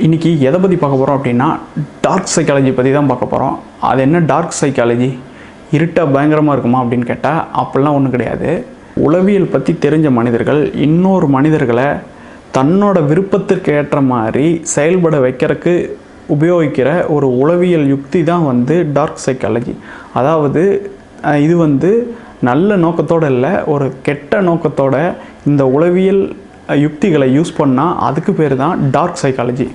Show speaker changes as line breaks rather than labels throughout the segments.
இன்றைக்கி எதை பற்றி பார்க்க போகிறோம் அப்படின்னா டார்க் சைக்காலஜி பற்றி தான் பார்க்க போகிறோம் அது என்ன டார்க் சைக்காலஜி இருட்டாக பயங்கரமாக இருக்குமா அப்படின்னு கேட்டால் அப்படிலாம் ஒன்றும் கிடையாது. உளவியல் பற்றி தெரிஞ்ச மனிதர்கள் இன்னொரு மனிதர்களை தன்னோட விருப்பத்திற்கு ஏற்ற மாதிரி செயல்பட வைக்கிறதுக்கு உபயோகிக்கிற ஒரு உளவியல் யுக்தி தான் வந்து டார்க் சைக்காலஜி அதாவது இது வந்து நல்ல நோக்கத்தோடு இல்லை ஒரு கெட்ட நோக்கத்தோட இந்த உளவியல் யுக்திகளை யூஸ் பண்ணால் அதுக்கு பேர் தான் டார்க் சைக்காலஜி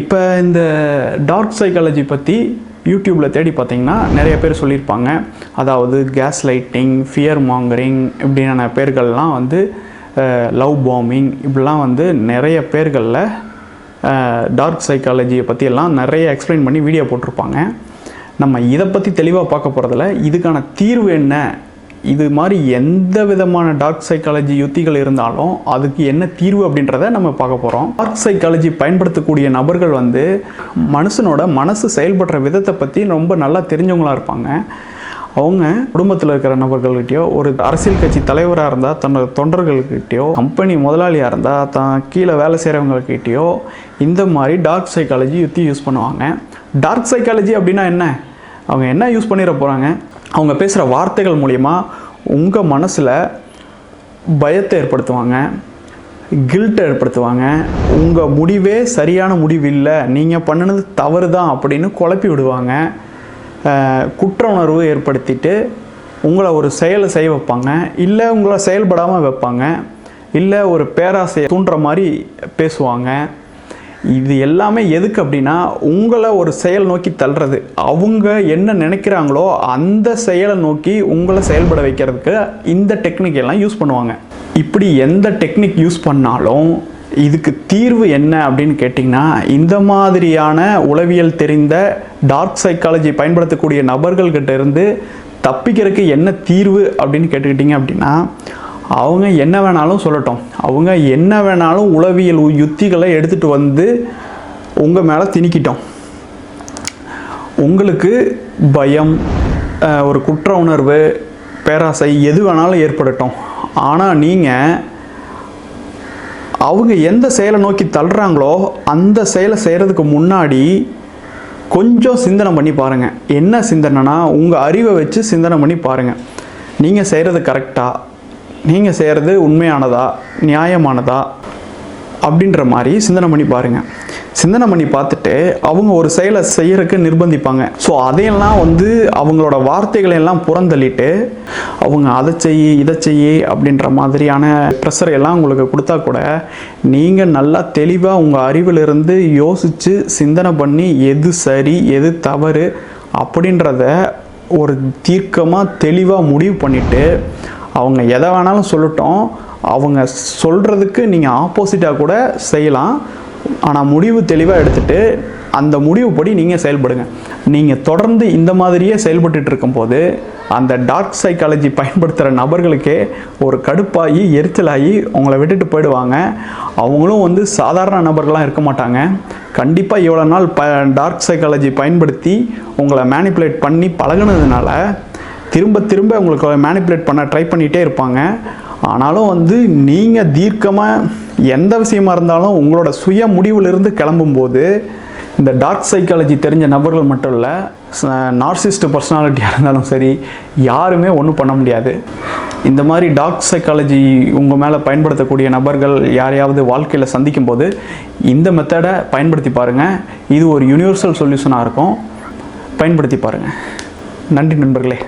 இப்போ இந்த டார்க் சைக்காலஜி பற்றி யூடியூப்பில் தேடி பார்த்தீங்கன்னா நிறைய பேர் சொல்லியிருப்பாங்க. அதாவது கேஸ் லைட்டிங் ஃபியர் மாங்கரிங் இப்படியான பேர்கள்லாம் வந்து லவ் பாம்பிங் இப்படிலாம் வந்து நிறைய பேர்களில் டார்க் சைக்காலஜியை பற்றியெல்லாம் நிறைய எக்ஸ்பிளைன் பண்ணி வீடியோ போட்டிருப்பாங்க. நம்ம இதை பற்றி தெளிவாக பார்க்க போகிறதில்ல இதுக்கான தீர்வு என்ன? இது மாதிரி எந்த விதமான டார்க் சைக்காலஜி யுத்திகள் இருந்தாலும் அதுக்கு என்ன தீர்வு அப்படின்றத நம்ம பார்க்க போகிறோம் டார்க் சைக்காலஜி பயன்படுத்தக்கூடிய நபர்கள் வந்து மனுஷனோட மனசு செயல்படுற விதத்தை பற்றி ரொம்ப நல்லா தெரிஞ்சவங்களா இருப்பாங்க. அவங்க குடும்பத்தில் இருக்கிற நபர்கள்கிட்டயோ ஒரு அரசியல் கட்சி தலைவராக இருந்தால் தன்னோட தொண்டர்கள்கிட்டயோ கம்பெனி முதலாளியாக இருந்தால் தான் கீழே வேலை செய்கிறவங்கக்கிட்டயோ இந்த மாதிரி டார்க் சைக்காலஜி யுத்தி யூஸ் பண்ணுவாங்க. டார்க் சைக்காலஜி அப்படின்னா என்ன? அவங்க என்ன யூஸ் பண்ணிட போகிறாங்க அவங்க பேசுகிற வார்த்தைகள் மூலிமா உங்கள் மனசில் பயத்தை ஏற்படுத்துவாங்க கில்ட்டை ஏற்படுத்துவாங்க. உங்கள் முடிவே சரியான முடிவு இல்லை. நீங்கள் பண்ணினது தவறு தான் அப்படின்னு குழப்பி விடுவாங்க. குற்ற உணர்வு ஏற்படுத்திட்டு உங்களை ஒரு செயலை செய்ய வைப்பாங்க. இல்லை உங்களை செயல்படாமல் வைப்பாங்க. இல்லை ஒரு பேராசையை தூண்டுற மாதிரி பேசுவாங்க. இது எல்லாமே எதுக்கு அப்படின்னா உங்களை ஒரு செயல் நோக்கி தள்ளுறது. அவங்க என்ன நினைக்கிறாங்களோ அந்த செயலை நோக்கி உங்களை செயல்பட வைக்கிறதுக்கு இந்த டெக்னிக் எல்லாம் யூஸ் பண்ணுவாங்க. இப்படி எந்த டெக்னிக் யூஸ் பண்ணாலும் இதுக்கு தீர்வு என்ன அப்படின்னு கேட்டிங்கன்னா இந்த மாதிரியான உளவியல் தெரிந்த டார்க் சைக்காலஜி பயன்படுத்தக்கூடிய நபர்கள்கிட்ட இருந்து தப்பிக்கிறதுக்கு என்ன தீர்வு அப்படின்னு கேட்டுக்கிட்டிங்க அப்படின்னா அவங்க என்ன வேணாலும் சொல்லட்டும். அவங்க என்ன வேணாலும் உளவியல் யுத்திகளை எடுத்துகிட்டு வந்து உங்கள் மேலே திணிக்கிட்டோம். உங்களுக்கு பயம் ஒரு குற்ற உணர்வு பேராசை எது வேணாலும் ஏற்படட்டும். ஆனால் நீங்கள் அவங்க எந்த செயலை நோக்கி தள்ளுறாங்களோ அந்த செயலை செய்கிறதுக்கு முன்னாடி கொஞ்சம் சிந்தனை பண்ணி பாருங்கள் என்ன சிந்தனைனா உங்கள் அறிவை வச்சு சிந்தனை பண்ணி பாருங்கள் நீங்கள் செய்கிறது கரெக்டாக நீங்கள் செய்கிறது உண்மையானதா நியாயமானதா அப்படின்ற மாதிரி சிந்தனை பண்ணி பாருங்கள் சிந்தனை பண்ணி பார்த்துட்டு அவங்க ஒரு செயலை செய்யறதுக்கு நிர்பந்திப்பாங்க. ஸோ அதையெல்லாம் வந்து அவங்களோட வார்த்தைகளை எல்லாம் புறந்தள்ளிட்டு அவங்க அதை செய் இதை செய் அப்படின்ற மாதிரியான ப்ரெஷர் எல்லாம் உங்களுக்கு கொடுத்தா கூட நீங்கள் நல்லா தெளிவாக உங்கள் அறிவிலிருந்து யோசித்து சிந்தனை பண்ணி எது சரி எது தவறு அப்படின்றத ஒரு தீர்க்கமாக தெளிவாக முடிவு பண்ணிவிட்டு அவங்க எதை வேணாலும் சொல்லட்டும். அவங்க சொல்கிறதுக்கு நீங்கள் ஆப்போசிட்டாக கூட செய்யலாம். ஆனால் முடிவு தெளிவாக எடுத்துட்டு அந்த முடிவுப்படி நீங்கள் செயல்படுங்க. நீங்கள் தொடர்ந்து இந்த மாதிரியே செயல்பட்டு இருக்கும்போது அந்த டார்க் சைக்காலஜி பயன்படுத்துகிற நபர்களுக்கே ஒரு கடுப்பாகி எரிச்சலாகி உங்களை விட்டுட்டு போயிடுவாங்க. அவங்களும் வந்து சாதாரண நபர்களாக இருக்க மாட்டாங்க. கண்டிப்பாக இவ்வளோ நாள் ப டார்க் சைக்காலஜி பயன்படுத்தி உங்களை மேனிப்புலேட் பண்ணி பழகுனதுனால திரும்ப திரும்ப உங்களுக்கு மேனிப்புலேட் பண்ண ட்ரை பண்ணிகிட்டே இருப்பாங்க. ஆனாலும் வந்து நீங்கள் தீர்க்கமாக எந்த விஷயமா இருந்தாலும் உங்களோட சுய முடிவிலிருந்து கிளம்பும்போது இந்த டார்க் சைக்காலஜி தெரிஞ்ச நபர்கள் மட்டும் இல்லை நார்சிஸ்ட் பர்சனாலிட்டியாக இருந்தாலும் சரி யாருமே ஒன்றும் பண்ண முடியாது. இந்த மாதிரி டார்க் சைக்காலஜி உங்கள் மேலே பயன்படுத்தக்கூடிய நபர்கள் யாரையாவது வாழ்க்கையில் சந்திக்கும் போது இந்த மெத்தடை பயன்படுத்தி பாருங்கள் இது ஒரு யூனிவர்சல் சொல்யூஷனாக இருக்கும். பயன்படுத்தி பாருங்கள் நன்றி நண்பர்களே.